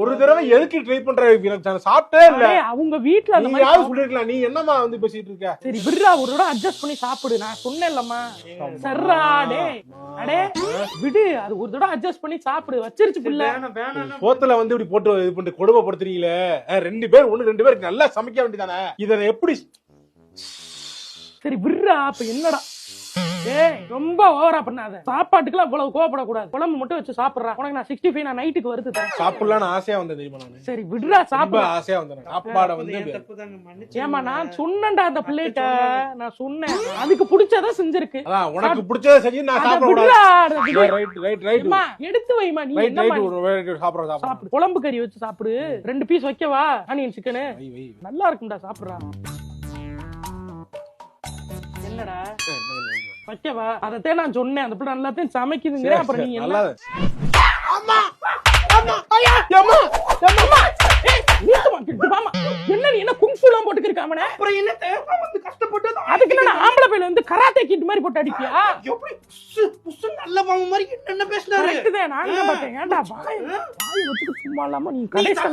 ஒரு தடவை எதுக்கு ட்ரை பண்ற எனக்கு சாப்பிட்டே இல்ல. அவங்க வீட்ல அந்த மாதிரி யாரும் சொல்லிருக்கலாம்? நீ என்னமா வந்து பேசிட்டு இருக்க? சரி விடுறா ஒரு தடவை அட்ஜஸ்ட் பண்ணி சாப்பிடு. நான் சொன்னேன்லம்மா. சர்ரா டே. அடே விடு. அது ஒரு தடவை அட்ஜஸ்ட் பண்ணி சாப்பிடு. வச்சிருச்சு புள்ள. சோத்துல வந்து இப்படி போட்டு இது பண்ணிட்டு கொடுமைப்படுத்துறீங்களே? ரெண்டு பேர் ஒண்ணு ரெண்டு பேருக்கு நல்லா சமைக்க வேண்டியதானே? இத எப்படி சரி விடுறா அப்ப என்னடா? ஏய் ரொம்ப ஓவரா பண்ணாத. சாப்பாட்டுக்குலாம் இவ்வளவு கோவப்படக்கூடாது. குழம்பு மட்டும் வச்சு சாப்பிடுறா. உனக்கு நான் சிக்ஸ்டி ஃபைவ் நான் நைட்டுக்கு வருது தரேன். சாப்பிடலாம்னு ஆசையா வந்தேன் தெரியுமா நானு? சரி விடுறா ரொம்ப சாப்பிடு. ஆசையா வந்தேன் சாப்பாட வந்து ஏமா நான் சொன்னேன்டா அந்த பிள்ளைகிட்ட. நான் சொன்னேன். அதுக்கு பிடிச்சதா செஞ்சிருக்கு. அதான் உனக்கு பிடிச்சத செஞ்சு நான் அத சாப்பிட விடுறா, அத விடு. ரைட் ரைட் ரைட் ஏம்மா, எடுத்து வைமா நீ ரைட் என்னம்மா ரைட் நீ? சாப்பிடுற சாப்பிடுற. சாப்பிடு. குழம்பு கறி வச்சு சாப்பிடு. ரெண்டு பீஸ் வைக்கவா? ஆனியன் சிக்கனு வை வை நல்லா இருக்கும்டா சாப்பிடுறா. வைக்கவா அதத்தான் நான் சொன்னேன். அந்த பிள்ளை நல்லாத்தையும் சமைக்குதுங்க அப்புறம் நீ என்ன? ஏய், நிறுத்துமா, கிட்டு வாம்மா. என்ன நீ என்ன குங்ஃபுலாம் போட்டுக்கிருக்க அவனை? அப்புறம் என்ன தேவை? வந்து கஷ்டப்பட்டு அதை அதுக்கு என்ன ஆம்பளை பையில வந்து கராத்தே கிட் மாதிரி போட்டு அடிப்பியா எப்படி புசு புசு நல்ல பாம்பு மாதிரி என்ன பேசினாரு? கரெக்ட் தான் நான் என்ன பார்த்தேன்? ஏன்டா வாய் வாய் வச்சுட்டு சும்மா இல்லாம நீ கடைசி